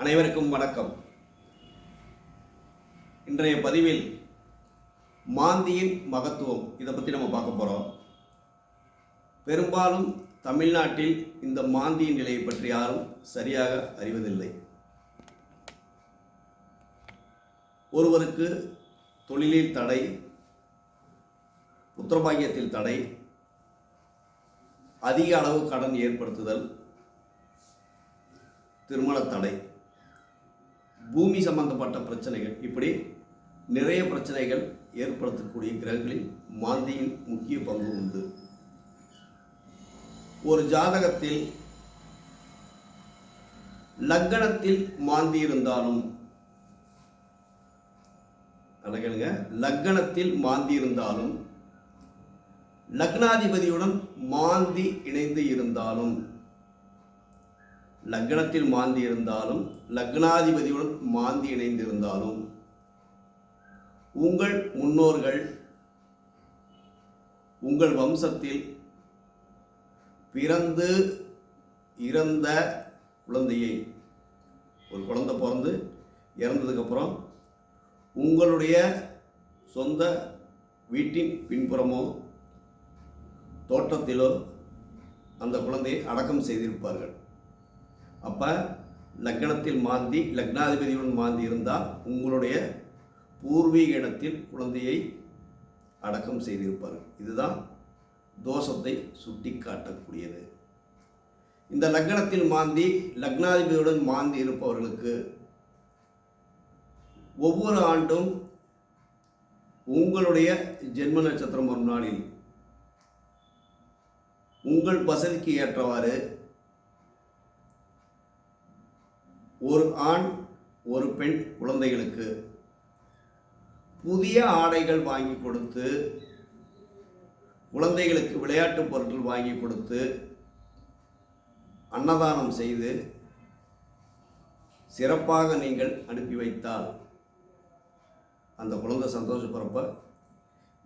அனைவருக்கும் வணக்கம். இன்றைய பதிவில் மாந்தியின் மகத்துவம் இதை பற்றி நம்ம பார்க்க போகிறோம் பெரும்பாலும் தமிழ்நாட்டில் இந்த மாந்தியின் நிலையை பற்றி யாரும் சரியாக அறிவதில்லை. ஒருவருக்கு தொழிலில் தடை புத்திரபாகியத்தில் தடை அதிக அளவு கடன் ஏற்படுத்துதல் திருமண தடை பூமி சம்பந்தப்பட்ட பிரச்சனைகள் இப்படி நிறைய பிரச்சனைகள் ஏற்படுத்தக்கூடிய கிரகங்களில் மாந்தியின் முக்கிய பங்கு உண்டு. ஒரு ஜாதகத்தில் லக்கணத்தில் மாந்தி இருந்தாலும் நல்லா லக்கணத்தில் மாந்தி இருந்தாலும் லக்னாதிபதியுடன் மாந்தி இணைந்து இருந்தாலும் லக்னத்தில் மாந்தி இருந்தாலும் லக்னாதிபதியுடன் மாந்தி இணைந்திருந்தாலும் உங்கள் முன்னோர்கள் உங்கள் வம்சத்தில் பிறந்து இறந்த குழந்தையை ஒரு குழந்தை பிறந்து இறந்ததுக்கப்புறம் உங்களுடைய சொந்த வீட்டின் பின்புறமோ தோட்டத்திலோ அந்த குழந்தையை அடக்கம் செய்திருப்பார்கள். அப்போ லக்னத்தில் மாந்தி லக்னாதிபதியுடன் மாந்தி இருந்தால் உங்களுடைய பூர்வீக இடத்தில் குழந்தையை அடக்கம் செய்திருப்பார்கள் இதுதான் தோஷத்தை சுட்டி காட்டக்கூடியது இந்த லக்னத்தில் மாந்தி லக்னாதிபதியுடன் மாந்தி இருப்பவர்களுக்கு ஒவ்வொரு ஆண்டும் உங்களுடைய ஜென்ம நட்சத்திரம் ஒரு நாளில் உங்கள் வசதிக்கு ஏற்றவாறு ஒரு ஆண் ஒரு பெண் குழந்தைகளுக்கு புதிய ஆடைகள் வாங்கி கொடுத்து குழந்தைகளுக்கு விளையாட்டு பொருட்கள் வாங்கி கொடுத்து அன்னதானம் செய்து சிறப்பாக நீங்கள் அனுப்பி வைத்தால் அந்த குழந்தை சந்தோஷப்படுறப்ப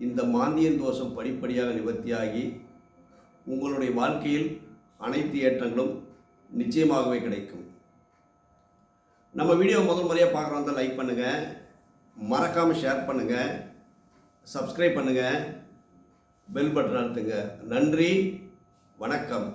இந்த மாந்தியன் தோஷம் படிப்படியாக நிவர்த்தியாகி உங்களுடைய வாழ்க்கையில் அனைத்து ஏற்றங்களும் நிச்சயமாகவே கிடைக்கும். நம்ம வீடியோ முதல் முறையாக பார்க்குறோம் வந்து லைக் பண்ணுங்கள் மறக்காமல் ஷேர் பண்ணுங்கள் சப்ஸ்கிரைப் பண்ணுங்கள் பெல் பட்டன் அழுத்துங்க. நன்றி. வணக்கம்.